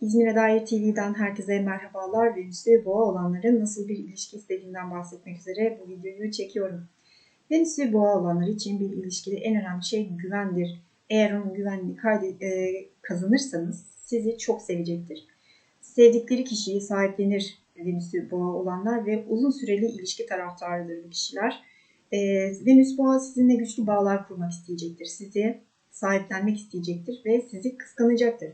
İzmir'e dair TV'den herkese merhabalar. Venüs'ü boğa olanların nasıl bir ilişki istediğinden bahsetmek üzere bu videoyu çekiyorum. Venüs'ü boğa olanlar için bir ilişkide en önemli şey güvendir. Eğer onun güvenini e, kazanırsanız sizi çok sevecektir. Sevdikleri kişiyi sahiplenir Venüs'ü boğa olanlar ve uzun süreli ilişki taraftarıdır bu kişiler. E, Venüs boğa sizinle güçlü bağlar kurmak isteyecektir. Sizi sahiplenmek isteyecektir ve sizi kıskanacaktır.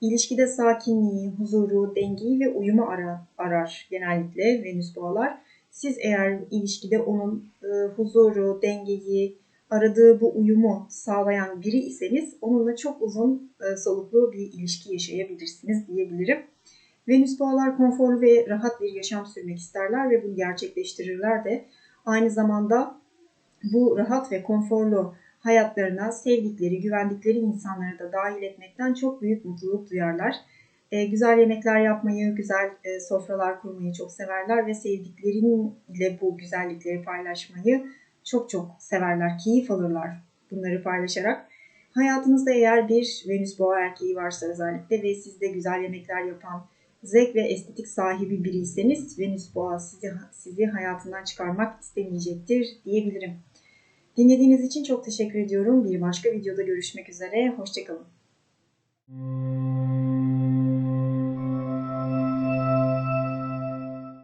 İlişkide sakinliği, huzuru, dengeyi ve uyumu arar, arar genellikle Venüs boğalar. Siz eğer ilişkide onun e, huzuru, dengeyi, aradığı bu uyumu sağlayan biri iseniz onunla çok uzun e, soluklu bir ilişki yaşayabilirsiniz diyebilirim. Venüs boğalar konforlu ve rahat bir yaşam sürmek isterler ve bunu gerçekleştirirler de aynı zamanda bu rahat ve konforlu hayatlarına sevdikleri, güvendikleri insanları da dahil etmekten çok büyük mutluluk duyarlar. E, güzel yemekler yapmayı, güzel e, sofralar kurmayı çok severler ve sevdikleriyle bu güzellikleri paylaşmayı çok çok severler, keyif alırlar bunları paylaşarak. Hayatınızda eğer bir Venüs boğa erkeği varsa özellikle ve sizde güzel yemekler yapan, zevk ve estetik sahibi biriyseniz Venüs boğa sizi, sizi hayatından çıkarmak istemeyecektir diyebilirim. Dinlediğiniz için çok teşekkür ediyorum. Bir başka videoda görüşmek üzere. Hoşçakalın.